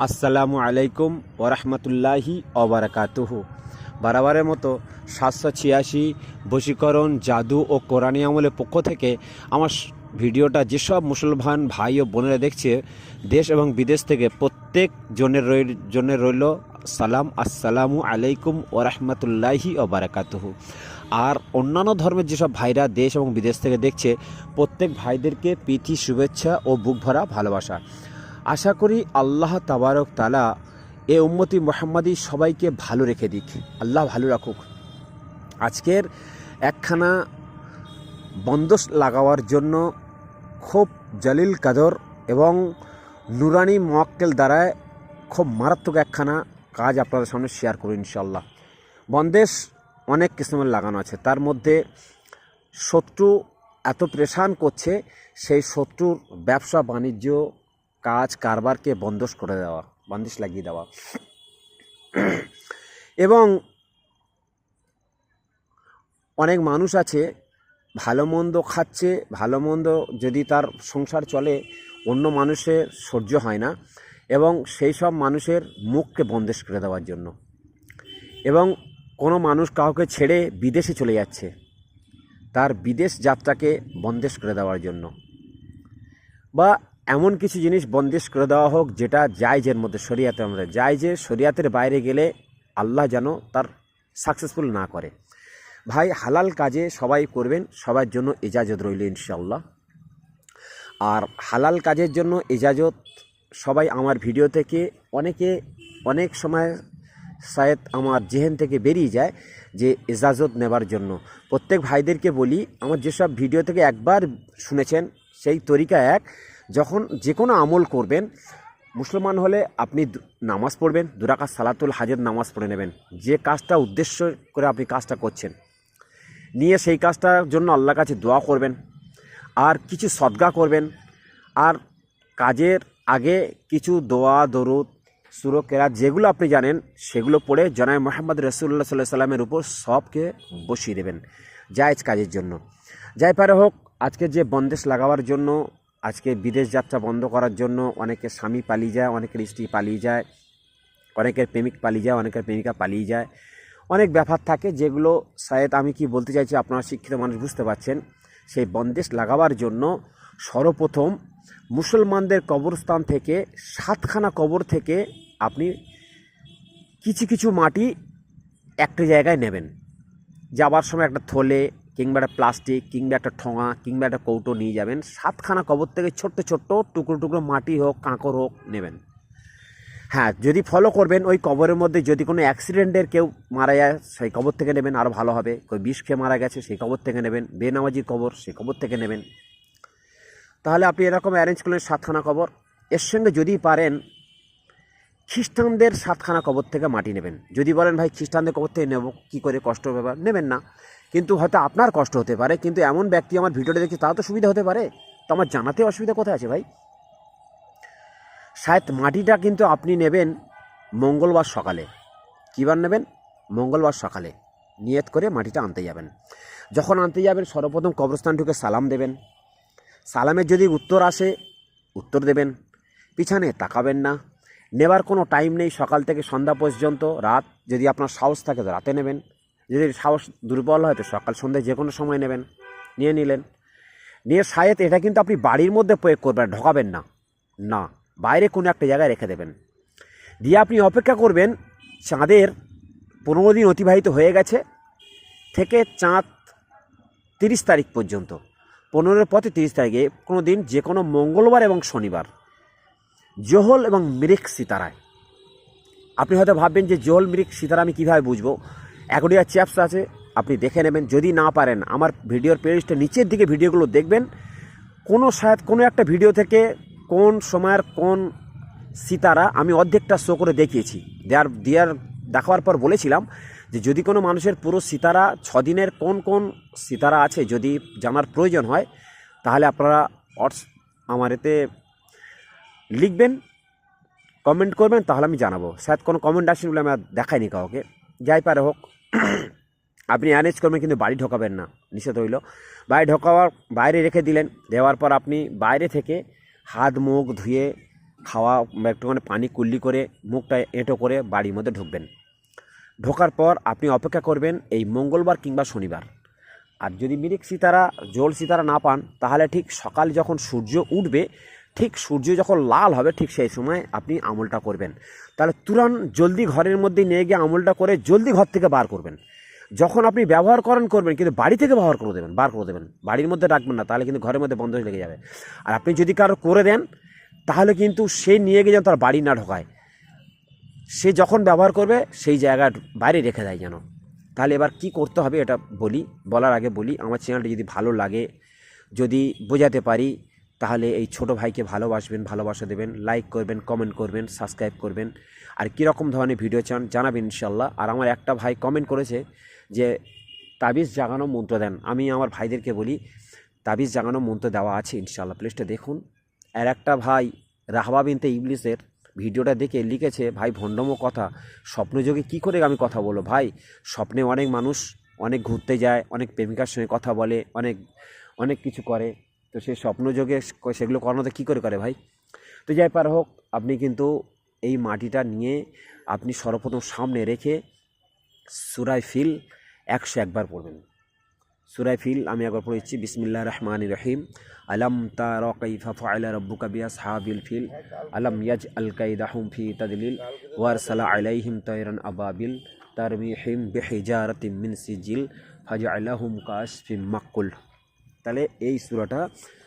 আসসালামু আলাইকুম ওরহমতুল্লাহি অবরাকাতুহু বারাবারের মতো সাতশো ছিয়াশি বশীকরণ জাদু ও কোরআনী আমলের পক্ষ থেকে আমার ভিডিওটা যেসব মুসলমান ভাই ও বোনেরা দেখছে, দেশ এবং বিদেশ থেকে প্রত্যেক জনের রইল জনের রইল সালাম, আসসালামু আলাইকুম ওরহমতুল্লাহি অবরাকাতুহু আর অন্যান্য ধর্মের যেসব ভাইরা দেশ এবং বিদেশ থেকে দেখছে, প্রত্যেক ভাইদেরকে প্রীতি, শুভেচ্ছা ও বুক ভরা ভালোবাসা। আশা করি আল্লাহ তাবারক তালা এ উম্মতি মোহাম্মদী সবাইকে ভালো রেখে দিক। আল্লাহ ভালো রাখুক। আজকের একখানা বন্দোস লাগাবার জন্য খুব জলিল কাদর এবং নুরানি মোয়াক্কেল দ্বারায় খুব মারাত্মক একখানা কাজ আপনাদের সামনে শেয়ার করুন ইনশাল্লাহ বন্দেশ অনেক কিসমের লাগানো আছে। তার মধ্যে শত্রু এত প্রেশান করছে, সেই শত্রুর ব্যবসা বাণিজ্য কাজ কারবারকে বন্ধস করে দেওয়া বন্দিশ লাগিয়ে দেওয়া। এবং অনেক মানুষ আছে, ভালো মন্দ খাচ্ছে, ভালো মন্দ যদি তার সংসার চলে, অন্য মানুষের সহ্য হয় না, এবং সেই সব মানুষের মুখকে বন্দেশ করে দেওয়ার জন্য। এবং কোনো মানুষ কাউকে ছেড়ে বিদেশে চলে যাচ্ছে, তার বিদেশ যাত্রাকে বন্দেশ করে দেওয়ার জন্য। বা এমন কিছু জিনিস বন্দেশ করে দেওয়া হোক, যেটা জায়জের মধ্যে শরিয়াতের মধ্যে জায়জে শরিয়াতের বাইরে গেলে আল্লাহ যেন তার সাকসেসফুল না করে। ভাই, হালাল কাজে সবাই করবেন, সবার জন্য ইজাজত রইল ইনশাল্লাহ আর হালাল কাজের জন্য ইজাজত সবাই আমার ভিডিও থেকে অনেকে অনেক সময় শায়দ আমার জেহেন থেকে বেরিয়ে যায় যে ইজাজত নেবার জন্য। প্রত্যেক ভাইদেরকে বলি, আমার যেসব ভিডিও থেকে একবার শুনেছেন, সেই তরিকা এক। যখন যে কোনো আমল করবেন, মুসলমান হলে আপনি নামাজ পড়বেন দুরাকা সালাতুল হাজের নামাজ পড়ে নেবেন। যে কাজটা উদ্দেশ্য করে আপনি কাজটা করছেন, নিয়ে সেই কাজটার জন্য আল্লাহর কাছে দোয়া করবেন, আর কিছু সদগা করবেন, আর কাজের আগে কিছু দোয়া, দরুদ সুরো কেরাত যেগুলো আপনি জানেন, সেগুলো পড়ে জনায় মোহাম্মদ রসুল্লাহ সাল্লাহ সাল্লামের উপর সবকে বসিয়ে দেবেন জায়েজ কাজের জন্য। যাই পারে হোক, আজকে যে বন্দেশ লাগাবার জন্য আজকে বিদেশ যাত্রা বন্ধ করার জন্য অনেকের স্বামী পালিয়ে যায়, অনেকের স্ত্রী পালিয়ে যায়, অনেকের প্রেমিক পালিয়ে যায়, অনেকের প্রেমিকা পালিয়ে যায়। অনেক ব্যাপার থাকে যেগুলো শায়দ আমি কি বলতে চাইছি আপনারা শিক্ষিত মানুষ বুঝতে পারছেন। সেই বন্দেশ লাগাবার জন্য সর্বপ্রথম মুসলমানদের কবরস্থান থেকে সাতখানা কবর থেকে আপনি কিছু কিছু মাটি একটা জায়গায় নেবেন। যাবার সময় একটা থলে কিংবা একটা প্লাস্টিক, কিংবা একটা ঠোঙা, কিংবা একটা কৌটো নিয়ে যাবেন। সাতখানা কবর থেকে ছোট্ট ছোট্ট, টুকরো টুকরো মাটি হোক, কাঁকর হোক নেবেন। হ্যাঁ যদি ফলো করবেন, ওই কবরের মধ্যে যদি কোনো অ্যাক্সিডেন্টের কেউ মারা যায়, সেই কবর থেকে নেবেন আরও ভালো হবে। কেউ বিষ খেয়ে মারা গেছে, সেই কবর থেকে নেবেন। বেনামাজির কবর, সেই কবর থেকে নেবেন। তাহলে আপনি এরকম অ্যারেঞ্জ করলেন সাতখানা কবর। এর সঙ্গে যদি পারেন, খ্রিস্টানদের সাতখানা কবর থেকে মাটি নেবেন। যদি বলেন, ভাই, খ্রিস্টানদের কবর থেকে নেব, কী করে কষ্ট ব্যাপার নেবেন না। কিন্তু হয়তো আপনার কষ্ট হতে পারে, কিন্তু এমন ব্যক্তি আমার ভিডিওটা দেখছে, তাও তো সুবিধা হতে পারে? তো আমার জানাতে অসুবিধা কোথায় আছে ভাই? শায়দ মাটিটা কিন্তু আপনি নেবেন মঙ্গলবার সকালে। কী বার নেবেন? মঙ্গলবার সকালে। নিয়ত করে মাটিটা আনতে যাবেন। যখন আনতে যাবেন, সর্বপ্রথম কবরস্থান ঢুকে সালাম দেবেন। সালামের যদি উত্তর আসে, উত্তর দেবেন। পিছনে তাকাবেন না। নেবার কোনো টাইম নেই সকাল থেকে সন্ধ্যা পর্যন্ত, রাত যদি আপনার সাহস থাকে তো রাতে নেবেন। যদি সাহস দুর্বল হয় তো সকাল সন্ধ্যায় যে কোনো সময় নেবেন, নিয়ে নিলেন। নিয়ে শায়েত এটা কিন্তু আপনি বাড়ির মধ্যে প্রয়োগ করবেন, ঢোকাবেন না। না, বাইরে কোনো একটা জায়গায় রেখে দেবেন। দিয়ে আপনি অপেক্ষা করবেন, চাঁদের পনেরো দিন অতিবাহিত হয়ে গেছে, থেকে চাঁদ তিরিশ তারিখ পর্যন্ত। পনেরোর পথে তিরিশ তারিখে কোনো দিন যে কোনো মঙ্গলবার এবং শনিবার। জোহল এবং মৃক সিতারায়। আপনি হয়তো ভাববেন যে জোহল মৃক সিতারা আমি কীভাবে বুঝব? অ্যাকোডিয়া চ্যাপস আছে, আপনি দেখে নেবেন। যদি না পারেন, আমার ভিডিওর প্লেলিস্টে নিচের দিকে ভিডিওগুলো দেখবেন। কোনো শায়দ কোনো একটা ভিডিও থেকে কোন সময়ের কোন সিতারা আমি অর্ধেকটা শো করে দেখিয়েছি। দেওয়ার দেওয়ার দেখাবার পর বলেছিলাম যে যদি কোনো মানুষের পুরো সিতারা, ছদিনের কোন কোন সিতারা আছে যদি জানার প্রয়োজন হয়, তাহলে আপনারা হোয়াটস আমার এতে লিখবেন কমেন্ট করবেন, তাহলে আমি জানাব। শায়দ কোনো কমেন্ট আসেনি বলে আমি দেখাইনি কাউকে। যাই পারে হোক। আপনি অ্যারেঞ্জ করবেন, কিন্তু বাড়ি ঢোকাবেন না, নিষেধ হইল বাড়ি ঢোকাবার, বাইরে রেখে দিলেন, দেওয়ার পর আপনি বাইরে থেকে হাত, মুখ ধুয়ে খাওয়া একটুখানি পানি কুল্লি করে মুখটা এঁটো করে বাড়ির মধ্যে ঢুকবেন। ঢোকার পর আপনি অপেক্ষা করবেন এই মঙ্গলবার কিংবা শনিবার। আর যদি মিরিক সিতারা জল সিতারা না পান, তাহলে ঠিক সকাল যখন সূর্য উঠবে ঠিক সূর্য যখন লাল হবে ঠিক সেই সময় আপনি আমলটা করবেন। তাহলে তুরান জলদি ঘরের মধ্যে নিয়ে গিয়ে আমলটা করে জলদি ঘর থেকে বার করবেন। যখন আপনি ব্যবহার করেন করবেন, কিন্তু বাড়ি থেকে ব্যবহার করে দেবেন, বার করে দেবেন। বাড়ির মধ্যে রাখবেন না, তাহলে কিন্তু ঘরের মধ্যে বন্ধ লেগে যাবে। আর আপনি যদি কারও করে দেন, তাহলে কিন্তু সে নিয়ে গিয়ে যেন তার বাড়ি না ঢোকায়। সে যখন ব্যবহার করবে, সেই জায়গা বাইরে রেখে দেয় যেন। তাহলে এবার কি করতে হবে এটা বলি, বলার আগে বলি, আমার চ্যানেলটি যদি ভালো লাগে, যদি বোঝাতে পারি তাহলে এই ছোট ভাইকে ভালোবাসবেন, ভালোবাসা দেবেন লাইক করবেন কমেন্ট করবেন সাবস্ক্রাইব করবেন। আর কীরকম ধরনের ভিডিও চান জানাবেন ইনশাল্লাহ আর আমার একটা ভাই কমেন্ট করেছে যে, তাবিজ জাগানো মন্ত্র দেন। আমি আমার ভাইদেরকে বলি, তাবিজ জাগানো মন্ত্র দেওয়া আছে ইনশাল্লাহ প্লেসটা দেখুন। আর একটা ভাই রাহবা বিনতে ইংলিশের ভিডিওটা দেখে লিখেছে, ভাই, ভণ্ডম কথা। স্বপ্নযোগে কি করে আমি কথা বলব? ভাই, স্বপ্নে অনেক মানুষ অনেক ঘুরতে যায়, অনেক প্রেমিকার সঙ্গে কথা বলে, অনেক অনেক কিছু করে। তো সেই স্বপ্নযোগে সেগুলো করানোতে কী করে করে ভাই? তো যাই পার হোক, আপনি কিন্তু এই মাটিটা নিয়ে আপনি সর্বপ্রথম সামনে রেখে সুরাই ফিল একশো একবার পড়বেন। সুরাই ফিল আমি একবার পড়েছি বিসমিল্লা রহমান রহিম। আলম তার কাইফা ফাইলা রব্বুকা বিয়াসহাবিল ফিল। আলম ইয়াজ আল কাইদাহুম ফি তাদলিল। ওয়ারসালা আলাইহিম তৈরান আবাবিল তারমিহিম বেহিজারতিম মিন সিজিল। ফাজআলাহুম কাসফিম মাক্কুল তাহলে এই সূরাটা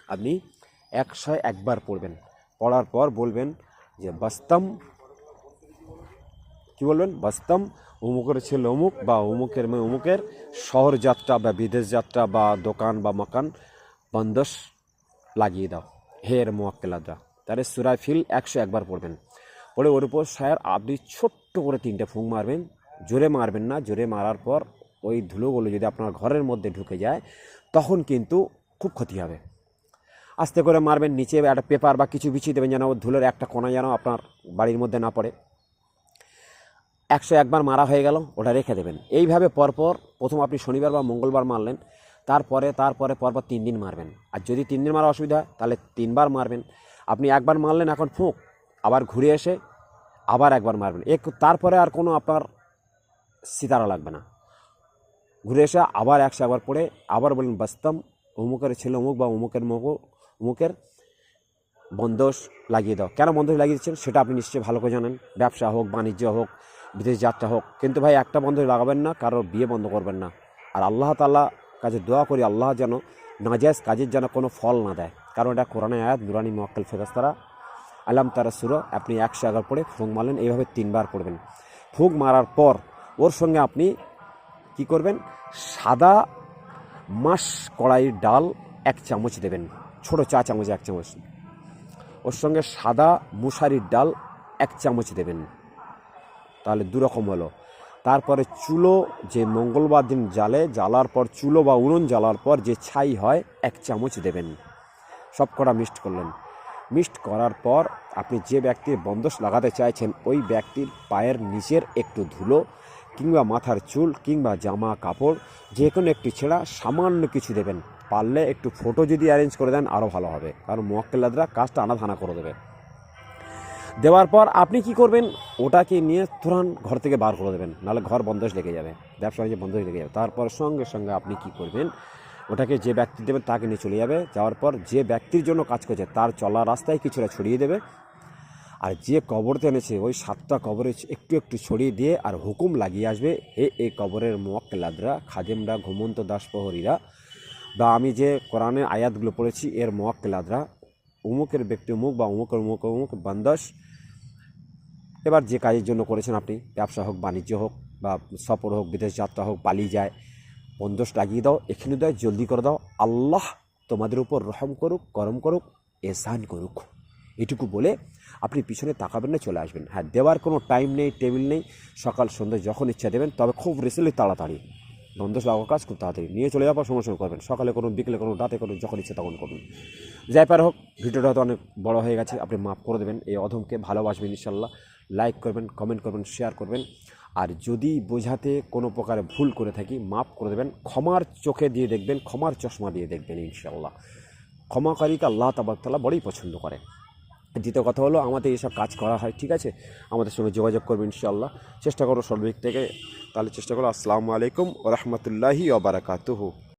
আপনি একশো একবার পড়বেন। পড়ার পর বলবেন যে, বাস্তম কি বলবেন? বাস্তম অমুকের ছেলে অমুক বা অমুকের মেয়ে অমুকের শহর যাত্রা বা বিদেশ যাত্রা বা দোকান বা মকান বন্দস লাগিয়ে দাও। হের মোয়াক্কেলাদা তাহলে সুরাই ফিল একশো একবার পড়বেন। পড়ে ওর উপর স্যার আপনি ছোট্ট করে তিনটে ফুঁক মারবেন। জোরে মারবেন না। জোরে মারার পর ওই ধুলোগুলো যদি আপনার ঘরের মধ্যে ঢুকে যায় তখন কিন্তু খুব ক্ষতি হবে। আস্তে করে মারবেন, নিচে একটা পেপার বা কিছু বিছিয়ে দেবেন যেন ধুলোর একটা কোনা যেন আপনার বাড়ির মধ্যে না পড়ে। একশো একবার মারা হয়ে গেল, ওটা রেখে দেবেন। এইভাবে পরপর প্রথম আপনি শনিবার বা মঙ্গলবার মারলেন, তারপরে তারপরে পরপর তিন দিন মারবেন। আর যদি তিন দিন মারা অসুবিধা হয়, তাহলে তিনবার মারবেন। আপনি একবার মারলেন, এখন ফুঁক, আবার ঘুরে এসে আবার একবার মারবেন। এক তারপরে আর কোনো আপনার সিতারা লাগবে না। ঘুরে এসে আবার একশো একবার পড়ে আবার বললেন বাস্তম, অমুকের ছেলে অমুক বা অমুকের মুখ অমুকের বন্দোষ লাগিয়ে দাও। কেন বন্দোষ লাগিয়ে দিচ্ছেন? সেটা আপনি নিশ্চয়ই ভালো করে জানেন। ব্যবসা হোক, বাণিজ্য হোক, বিদেশ যাত্রা হোক। কিন্তু ভাই, একটা বন্ধ লাগাবেন না, কারোর বিয়ে বন্ধ করবেন না। আর আল্লাহ তাল্লাহ কাছে দোয়া করি, আল্লাহ যেন নাজায়জ কাজের যেন কোনো ফল না দেয়। কারণ এটা কোরআনে আয়াত, নুরানি মোয়াক্কেল ফেরাস্তারা আলাম তারা সুরো, আপনি একশো এগারো পড়ে ফুঁক মারলেন, এইভাবে তিনবার পড়বেন। ফুঁক মারার পর ওর সঙ্গে আপনি কি করবেন? সাদা মাস কড়াইয়ের ডাল এক চামচ দেবেন। ছোট চা চামচ, এক চামচ। ওর সঙ্গে সাদা মুসারির ডাল এক চামচ দেবেন। তাহলে দুরকম হলো। তারপরে চুলো যে মঙ্গলবার দিন জ্বালে, জ্বালার পর চুলো বা উনুন জ্বালার পর যে ছাই হয়, এক চামচ দেবেন। সব কটা মিক্সড করলেন। মিক্সড করার পর আপনি যে ব্যক্তির বন্দোষ লাগাতে চাইছেন, ওই ব্যক্তির পায়ের নিচের একটু ধুলো কিংবা মাথার চুল কিংবা জামা কাপড়, যে কোনো একটি ছেঁড়া সামান্য কিছু দেবেন। পারলে একটু ফটো যদি অ্যারেঞ্জ করে দেন, আরও ভালো হবে। কারণ মোয়াক্কেলাদরা কাজটা আনাধানা করে দেবে। দেওয়ার পর আপনি কি করবেন? ওটাকে নিয়ে তুরান ঘর থেকে বার করে দেবেন। নাহলে ঘর বন্ধস লেগে যাবে। ব্যবসা বাণিজ্য বন্ধ লেগে যাবে। তারপর সঙ্গে সঙ্গে আপনি কি করবেন? ওটাকে যে ব্যক্তি দেবেন, তাকে নিয়ে চলে যাবে। যাওয়ার পর যে ব্যক্তির জন্য কাজ করছে, তার চলা রাস্তায় কিছুটা ছড়িয়ে দেবে। আর যে কবরতে এনেছে ওই সাতটা কবরে একটু একটু ছড়িয়ে দিয়ে আর হুকুম লাগিয়ে আসবে, হে এই কবরের মোয়াক্কেলাদরা, খাদেমরা, ঘুমন্ত দাস দাসপ্রহরীরা, বা আমি যে কোরআনের আয়াতগুলো পড়েছি, এর মোয়াক্কেলাদরা, উমুকের ব্যক্তি উমুক বা উমুকের উমুক উমুক বান্দাস, এবার যে কাজের জন্য করেছেন আপনি, ব্যবসা হোক, বাণিজ্য হোক, বা সফর হোক, বিদেশ যাত্রা হোক, পালিয়ে যায় বন্দোষ লাগিয়ে দাও, এখানে দেয় জলদি করে দাও, আল্লাহ তোমাদের উপর রহম করুক, করম করুক এসান করুক। এটুকু বলে আপনি পিছনে তাকাবেন না, চলে আসবেন। হ্যাঁ দেওয়ার কোনো টাইম নেই টেবিল নেই। সকাল সন্ধ্যে যখন ইচ্ছা দেবেন, তবে খুব রিসেলি তাড়াতাড়ি। বন্ধ লাগার কাজ খুব তাড়াতাড়ি। নিয়ে চলে যাওয়ার সময় করবেন। সকালে করুন বিকেলে করুন রাতে করুন যখন ইচ্ছে তখন করুন যাই পার হোক, ভিডিওটা হয়তো অনেক বড় হয়ে গেছে। আপনি মাফ করে দেবেন। এই অধমকে ভালোবাসবেন ইনশাল্লাহ লাইক করবেন কমেন্ট করবেন শেয়ার করবেন। আর যদি বোঝাতে কোনো প্রকারে ভুল করে থাকি, মাফ করে দেবেন। ক্ষমার চোখে দিয়ে দেখবেন, ক্ষমার চশমা দিয়ে দেখবেন ইনশাল্লাহ ক্ষমাকারীকে আল্লাহ তাবাকতাল্লাহ বড়ই পছন্দ করে। দ্বিতীয় কথা হলো, আমাদের এইসব কাজ করা হয়, ঠিক আছে? আমাদের সঙ্গে যোগাযোগ করবে ইনশাআল্লাহ। চেষ্টা করো সর্বদিক থেকে। তাহলে চেষ্টা করো। আসসালামু আলাইকুম রহমতুল্লাহি ওবরাকাতুহু